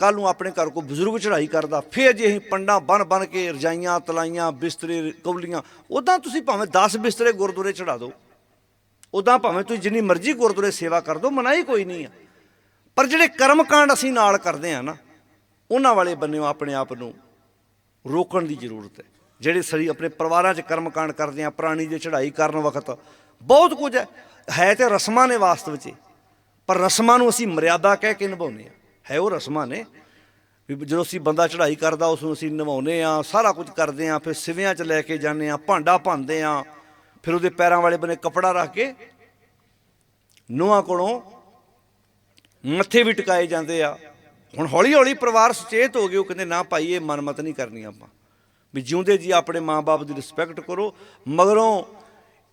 ਕੱਲ ਨੂੰ ਆਪਣੇ ਘਰ ਕੋ ਬਜ਼ੁਰਗ ਚੜ੍ਹਾਈ ਕਰਦਾ, ਫੇਰ ਜੇ ਅਸੀਂ ਪੰਡਾਂ ਬਣ ਬਣ ਕੇ ਰਜਾਈਆਂ, ਤਲਾਈਆਂ, ਬਿਸਤਰੇ ਕੌਲੀਆਂ ਉਦਾਂ ਤੁਸੀਂ ਭਾਵੇਂ 10 ਬਿਸਤਰੇ ਗੁਰਦੁਆਰੇ ਚੜਾ ਦਿਓ। ਉਦਾਂ ਭਾਵੇਂ ਤੁਸੀਂ ਜਿੰਨੀ ਮਰਜ਼ੀ ਗੁਰਦੁਆਰੇ ਸੇਵਾ ਕਰ ਦਿਓ, ਮਨਾਹੀ ਕੋਈ ਨਹੀਂ ਆ। ਪਰ ਜਿਹੜੇ ਕਰਮ ਕਾਂਡ ਅਸੀਂ ਨਾਲ ਕਰਦੇ ਆ ਨਾ, ਉਹਨਾਂ ਵਾਲੇ ਬੰਨਿਓ ਆਪਣੇ ਆਪ ਨੂੰ ਰੋਕਣ ਦੀ ਜ਼ਰੂਰਤ ਹੈ। ਜਿਹੜੇ ਸਰੀ ਆਪਣੇ ਪਰਿਵਾਰਾਂ 'ਚ ਕਰਮ ਕਾਂਡ ਕਰਦੇ ਆ, ਪ੍ਰਾਣੀ ਦੀ ਚੜ੍ਹਾਈ ਕਰਨ ਵਕਤ, ਬਹੁਤ ਕੁਝ ਹੈ। ਹੈ ਤੇ ਰਸਮਾਂ ਨੇ ਵਾਸਤਵ 'ਚ। ਪਰ ਰਸਮਾਂ ਨੂੰ ਅਸੀਂ ਮਰਿਆਦਾ ਕਹਿ ਕੇ ਨਿਭਾਉਂਦੇ ਆ। ਹੈ ਉਹ ਰਸਮਾਂ ਨੇ। ਵੀ ਜਦੋਂ ਅਸੀਂ ਬੰਦਾ ਚੜ੍ਹਾਈ ਕਰਦਾ, ਉਸ ਨੂੰ ਅਸੀਂ ਨਿਭਾਉਂਦੇ ਆ ਸਾਰਾ ਕੁਝ ਕਰਦੇ ਆ ਫਿਰ ਸਿਵਿਆਂ 'ਚ ਲੈ ਕੇ ਜਾਂਦੇ ਆ ਭਾਂਡਾ ਭੰਨਦੇ ਆ ਫਿਰ ਉਹਦੇ ਪੈਰਾਂ ਵਾਲੇ ਬੰਨੇ ਕਪੜਾ ਰੱਖ ਕੇ ਨੂੰਹਾਂ ਕੋਲੋਂ ਮੱਥੇ ਵੀ ਟਿਕਾਏ ਜਾਂਦੇ ਆ। ਹੁਣ ਹੌਲੀ ਹੌਲੀ ਪਰਿਵਾਰ ਸੁਚੇਤ ਹੋ ਗਏ, ਉਹ ਕਹਿੰਦੇ ਨਾ ਭਾਈ, ਇਹ ਮਨਮਤ ਨਹੀਂ ਕਰਨੀ ਆਪਾਂ। ਵੀ ਜਿਉਂਦੇ ਜੀ ਆਪਣੇ ਮਾਪੇ ਦੀ ਰਿਸਪੈਕਟ ਕਰੋ, ਮਗਰੋਂ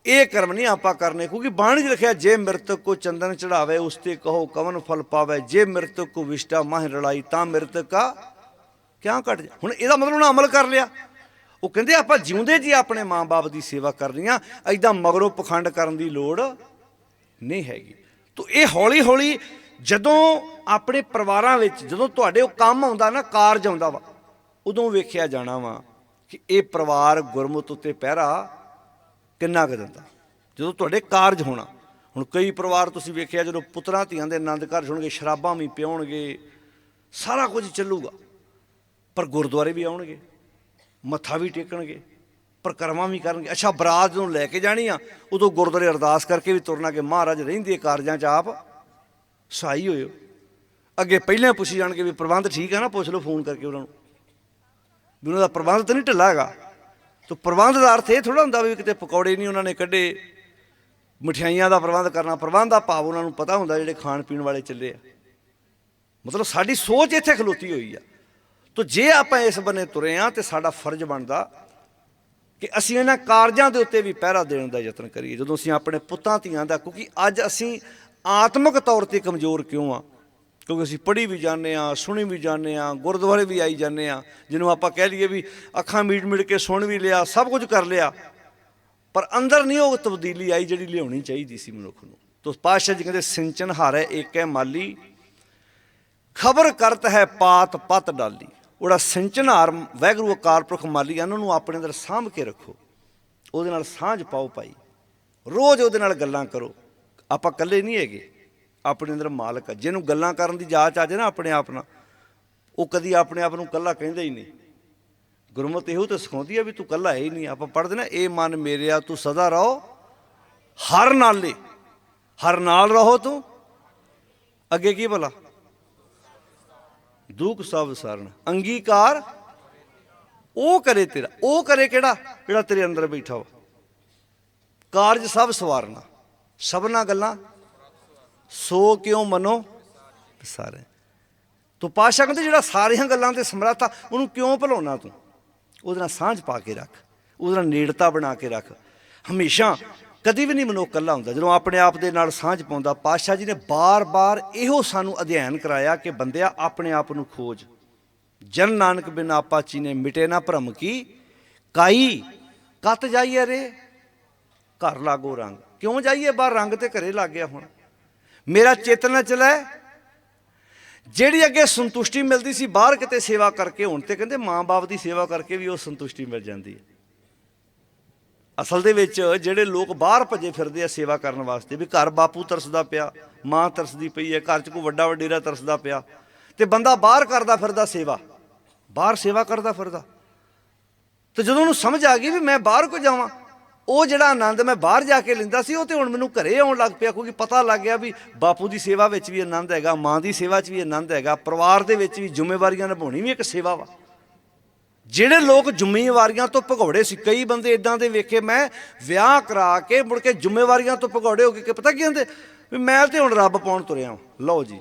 ਇਹ ਕਰਮ ਨਹੀਂ ਆਪਾਂ ਕਰਨੇ, ਕਿਉਂਕਿ ਬਾਣੀ 'ਚ ਲਿਖਿਆ, ਜੇ ਮ੍ਰਿਤਕ ਕੋ ਚੰਦਨ ਚੜਾਵੇ, ਉਸ ਤੇ ਕਹੋ ਕਵਨ ਫਲ ਪਾਵੇ, ਜੇ ਮ੍ਰਿਤਕ ਕੋ ਵਿਸ਼ਟਾ ਮਾਹ ਰਲਾਈ, ਤਾਂ ਮ੍ਰਿਤਕ ਕਾ ਕਿਆ ਘਟ ਜਾ? ਹੁਣ ਇਹਦਾ ਮਤਲਬ ਉਹਨਾਂ ਅਮਲ ਕਰ ਲਿਆ। ਉਹ ਕਹਿੰਦੇ ਆਪਾਂ ਜਿਉਂਦੇ ਜੀ ਆਪਣੇ ਮਾਂ ਬਾਪ ਦੀ ਸੇਵਾ ਕਰਨੀ ਆ ਐਦਾਂ ਮਗਰੋਂ ਪਖੰਡ ਕਰਨ ਦੀ ਲੋੜ ਨਹੀਂ ਹੈਗੀ। ਤੋ ਇਹ ਹੌਲੀ ਹੌਲੀ ਜਦੋਂ ਆਪਣੇ ਪਰਿਵਾਰਾਂ ਵਿੱਚ, ਜਦੋਂ ਤੁਹਾਡੇ ਉਹ ਕੰਮ ਆਉਂਦਾ ਨਾ, ਕਾਰਜ ਆਉਂਦਾ ਵਾ, ਉਦੋਂ ਵੇਖਿਆ ਜਾਣਾ ਵਾ ਕਿ ਇਹ ਪਰਿਵਾਰ ਗੁਰਮੁਤ ਉੱਤੇ ਪਹਿਰਾ ਕਿੰਨਾ ਕੁ ਦਿੰਦਾ? ਜਦੋਂ ਤੁਹਾਡੇ ਕਾਰਜ ਹੋਣਾ, ਹੁਣ ਕਈ ਪਰਿਵਾਰ ਤੁਸੀਂ ਵੇਖਿਆ, ਜਦੋਂ ਪੁੱਤਰਾਂ ਧੀਆਂ ਦੇ ਆਨੰਦ ਕਾਰਜ ਹੋਣਗੇ, ਸ਼ਰਾਬਾਂ ਵੀ ਪਿਉਣਗੇ ਸਾਰਾ ਕੁਝ ਚੱਲੂਗਾ। ਪਰ ਗੁਰਦੁਆਰੇ ਵੀ ਆਉਣਗੇ, ਮੱਥਾ ਵੀ ਟੇਕਣਗੇ, ਪ੍ਰਕਰਮਾਂ ਵੀ ਕਰਨਗੇ। ਅੱਛਾ, ਬਰਾਤ ਨੂੰ ਲੈ ਕੇ ਜਾਣੀ ਆ, ਉਦੋਂ ਗੁਰਦੁਆਰੇ ਅਰਦਾਸ ਕਰਕੇ ਵੀ ਤੁਰਨਾ ਕਿ ਮਹਾਰਾਜ ਰਹਿੰਦੇ ਕਾਰਜਾਂ 'ਚ ਆਪ, ਸਹਾਈ ਹੋਇਓ। ਅੱਗੇ ਪਹਿਲਾਂ ਪੁੱਛੀ ਜਾਣਗੇ ਵੀ ਪ੍ਰਬੰਧ ਠੀਕ ਹੈ ਨਾ, ਪੁੱਛ ਲਓ ਫੋਨ ਕਰਕੇ ਉਹਨਾਂ ਨੂੰ। ਵੀ ਉਹਨਾਂ ਦਾ ਪ੍ਰਬੰਧ ਤਾਂ ਨਹੀਂ ਢਿੱਲਾ ਹੈਗਾ। ਤੋ ਪ੍ਰਬੰਧ ਦਾ ਅਰਥ ਇਹ ਥੋੜਾ ਹੁੰਦਾ ਵੀ ਕਿਤੇ ਪਕੌੜੇ ਨਹੀਂ ਉਹਨਾਂ ਨੇ ਕੱਢੇ। ਮਠਿਆਈਆਂ ਦਾ ਪ੍ਰਬੰਧ ਕਰਨਾ, ਪ੍ਰਬੰਧ ਦਾ ਭਾਵ ਉਹਨਾਂ ਨੂੰ ਪਤਾ ਹੁੰਦਾ ਜਿਹੜੇ ਖਾਣ ਪੀਣ ਵਾਲੇ ਚੱਲੇ ਆ। ਮਤਲਬ ਸਾਡੀ ਸੋਚ ਇੱਥੇ ਖਲੋਤੀ ਹੋਈ ਆ। ਤੋ ਜੇ ਆਪਾਂ ਇਸ ਬੰਨੇ ਤੁਰੇ ਆ ਤੇ ਸਾਡਾ ਫਰਜ਼ ਬਣਦਾ ਕਿ ਅਸੀਂ ਇਹਨਾਂ ਕਾਰਜਾਂ ਦੇ ਉੱਤੇ ਵੀ ਪਹਿਰਾ ਦੇਣ ਦਾ ਯਤਨ ਕਰੀਏ। ਜਦੋਂ ਅਸੀਂ ਆਪਣੇ ਪੁੱਤਾਂ, ਧੀਆਂ ਦਾ, ਕਿਉਂਕਿ ਅੱਜ ਅਸੀਂ ਆਤਮਿਕ ਤੌਰ ਤੇ ਕਮਜ਼ੋਰ ਕਿਉਂ ਆ? ਕਿਉਂਕਿ ਅਸੀਂ ਪੜ੍ਹੀ ਵੀ ਜਾਂਦੇ ਆ ਸੁਣੀ ਵੀ ਜਾਂਦੇ ਆ ਗੁਰਦੁਆਰੇ ਵੀ ਆਈ ਜਾਂਦੇ ਆ ਜਿਹਨੂੰ ਆਪਾਂ ਕਹਿ ਲਈਏ ਵੀ ਅੱਖਾਂ ਮੀਟ ਮੀਟ ਕੇ ਸੁਣ ਵੀ ਲਿਆ ਸਭ ਕੁਝ ਕਰ ਲਿਆ। ਪਰ ਅੰਦਰ ਨਹੀਂ ਉਹ ਤਬਦੀਲੀ ਆਈ ਜਿਹੜੀ ਲਿਆਉਣੀ ਚਾਹੀਦੀ ਸੀ ਮਨੁੱਖ ਨੂੰ। ਤੋ ਪਾਤਸ਼ਾਹ ਜੀ ਕਹਿੰਦੇ ਸਿੰਚਨ ਹਾਰੇ ਏਕ ਹੈ ਮਾਲੀ ਖਬਰ ਕਰਤ ਹੈ ਪਾਤ ਪਤ ਡਾਲੀ। ਉਹਦਾ ਸਿੰਚਨਹਾਰ ਵੈਗਰੂ ਅਕਾਲ ਪੁਰਖ ਮਾਲੀ ਆ, ਉਹਨਾਂ ਨੂੰ ਆਪਣੇ ਅੰਦਰ ਸਾਂਭ ਕੇ ਰੱਖੋ। ਉਹਦੇ ਨਾਲ ਸਾਂਝ ਪਾਓ ਭਾਈ। ਰੋਜ਼ ਉਹਦੇ ਨਾਲ ਗੱਲਾਂ ਕਰੋ। ਆਪਾਂ ਇਕੱਲੇ ਨਹੀਂ ਹੈਗੇ। ਆਪਣੇ ਅੰਦਰ ਮਾਲਕ ਆ। ਜਿਹਨੂੰ ਗੱਲਾਂ ਕਰਨ ਦੀ ਜਾਚ ਆ ਜੇ ਨਾ ਆਪਣੇ ਆਪ ਨਾਲ, ਉਹ ਕਦੀ ਆਪਣੇ ਆਪ ਨੂੰ ਇਕੱਲਾ ਕਹਿੰਦਾ ਹੀ ਨਹੀਂ। ਗੁਰਮਤਿ ਇਹੋ ਤਾਂ ਸਿਖਾਉਂਦੀ ਆ ਵੀ ਤੂੰ ਇਕੱਲਾ ਹੈ ਹੀ ਨਹੀਂ। ਆਪਾਂ ਪੜ੍ਹਦੇ ਨਾ, ਇਹ ਮਨ ਮੇਰਿਆ ਤੂੰ ਸਦਾ ਰਹੋ, ਹਰ ਨਾਲੇ, ਹਰ ਨਾਲ ਰਹੋ ਤੂੰ। ਅੱਗੇ ਕੀ ਭਲਾ? ਦੁੱਖ ਸਭ ਸਰਨ ਅੰਗੀਕਾਰ, ਉਹ ਕਰੇ ਤੇਰਾ। ਉਹ ਕਰੇ ਕਿਹੜਾ? ਜਿਹੜਾ ਤੇਰੇ ਅੰਦਰ ਬੈਠਾ ਵਾ। ਕਾਰਜ ਸਭ ਸਵਾਰਨਾ। ਸਭਨਾ ਗੱਲਾਂ ਸੋ ਕਿਉਂ ਮਨੋ? ਸਾਰੇ। ਤੂੰ ਪਾਸ਼ਾ ਕਹਿੰਦੇ ਜਿਹੜਾ ਸਾਰੀਆਂ ਗੱਲਾਂ ਤੇ ਸਮਰੱਥ ਆ, ਉਹਨੂੰ ਕਿਉਂ ਭੁਲਾਉਣਾ ਤੂੰ? ਉਹਦੇ ਨਾਲ ਸਾਂਝ ਪਾ ਕੇ ਰੱਖ। ਉਹਦੇ ਨਾਲ ਨੇੜਤਾ ਬਣਾ ਕੇ ਰੱਖ। ਹਮੇਸ਼ਾ ਕਦੀ ਵੀ ਨਹੀਂ ਮਨੁੱਖ ਇਕੱਲਾ ਹੁੰਦਾ। ਜਦੋਂ ਆਪਣੇ ਆਪ ਦੇ ਨਾਲ ਸਾਂਝ ਪਾਉਂਦਾ, ਪਾਤਸ਼ਾਹ ਜੀ ਨੇ ਬਾਰ-ਬਾਰ ਇਹੋ ਸਾਨੂੰ ਅਧਿਐਨ ਕਰਾਇਆ ਕਿ ਬੰਦਿਆ, ਆਪਣੇ ਆਪ ਨੂੰ ਖੋਜ। ਜਨ ਨਾਨਕ ਬਿਨ ਆਪਾਚੀ ਨੇ ਮਿਟੇ ਨਾ ਭਰਮ ਕੀ? ਕਾਈ? ਕੱਤ ਜਾਈਏ ਰੇ? ਘਰ ਲਾਗੋ ਰੰਗ। ਕਿਉਂ ਜਾਈਏ? ਬਾਹਰ ਰੰਗ ਤੇ ਘਰੇ ਲੱਗ ਗਿਆ ਹੁਣ। ਮੇਰਾ ਚੇਤਨਾ ਨਾ ਜਿਹੜੀ ਅੱਗੇ ਸੰਤੁਸ਼ਟੀ ਮਿਲਦੀ ਸੀ, ਬਾਹਰ ਕਿਤੇ ਸੇਵਾ ਕਰਕੇ, ਹੁਣ ਤੇ ਕਹਿੰਦੇ ਮਾਂ-ਬਾਪ ਦੀ ਸੇਵਾ ਕਰਕੇ ਵੀ ਉਹ ਸੰਤੁਸ਼ਟੀ ਮਿਲ ਜਾਂਦੀ ਹੈ। ਅਸਲ ਦੇ ਵਿੱਚ ਜਿਹੜੇ ਲੋਕ ਬਾਹਰ ਭੱਜੇ ਫਿਰਦੇ ਆ ਸੇਵਾ ਕਰਨ ਵਾਸਤੇ, ਵੀ ਘਰ ਬਾਪੂ ਤਰਸਦਾ ਪਿਆ, ਮਾਂ ਤਰਸਦੀ ਪਈ ਹੈ, ਘਰ 'ਚ ਕੋਈ ਵੱਡਾ ਵਡੇਰਾ ਤਰਸਦਾ ਪਿਆ, ਤੇ ਬੰਦਾ ਬਾਹਰ ਕਰਦਾ ਫਿਰਦਾ ਸੇਵਾ, ਬਾਹਰ ਸੇਵਾ ਕਰਦਾ ਫਿਰਦਾ। ਤੇ ਜਦੋਂ ਉਹਨੂੰ ਸਮਝ ਆ ਗਈ ਵੀ ਮੈਂ ਬਾਹਰ ਕੋ ਜਾਵਾਂ ਉਹ ਜਿਹੜਾ ਆਨੰਦ ਮੈਂ ਬਾਹਰ ਜਾ ਕੇ ਲੈਂਦਾ ਸੀ, ਉਹ ਤੇ ਹੁਣ ਮੈਨੂੰ ਘਰੇ ਆਉਣ ਲੱਗ ਪਿਆ, ਕਿਉਂਕਿ ਪਤਾ ਲੱਗ ਗਿਆ ਵੀ ਬਾਪੂ ਦੀ ਸੇਵਾ ਵਿੱਚ ਵੀ ਆਨੰਦ ਹੈਗਾ, ਮਾਂ ਦੀ ਸੇਵਾ 'ਚ ਵੀ ਆਨੰਦ ਹੈਗਾ, ਪਰਿਵਾਰ ਦੇ ਵਿੱਚ ਵੀ ਜ਼ਿੰਮੇਵਾਰੀਆਂ ਨਿਭਾਉਣੀ ਵੀ ਇੱਕ ਸੇਵਾ ਵਾ। ਜਿਹੜੇ ਲੋਕ ਜ਼ਿੰਮੇਵਾਰੀਆਂ ਤੋਂ ਭਗੌੜੇ ਸੀ, ਕਈ ਬੰਦੇ ਇਦਾਂ ਦੇ ਵੇਖੇ, ਮੈਂ ਵਿਆਹ ਕਰਾ ਕੇ ਮੁੜ ਕੇ ਜ਼ਿੰਮੇਵਾਰੀਆਂ ਤੋਂ ਭਗੌੜੇ ਹੋ ਕੇ, ਕਿ ਪਤਾ ਕੀ ਹੁੰਦੇ ਵੀ ਮੈਂ ਤੇ ਹੁਣ ਰੱਬ ਪਾਉਣ ਤੁਰਿਆ ਲਓ ਜੀ।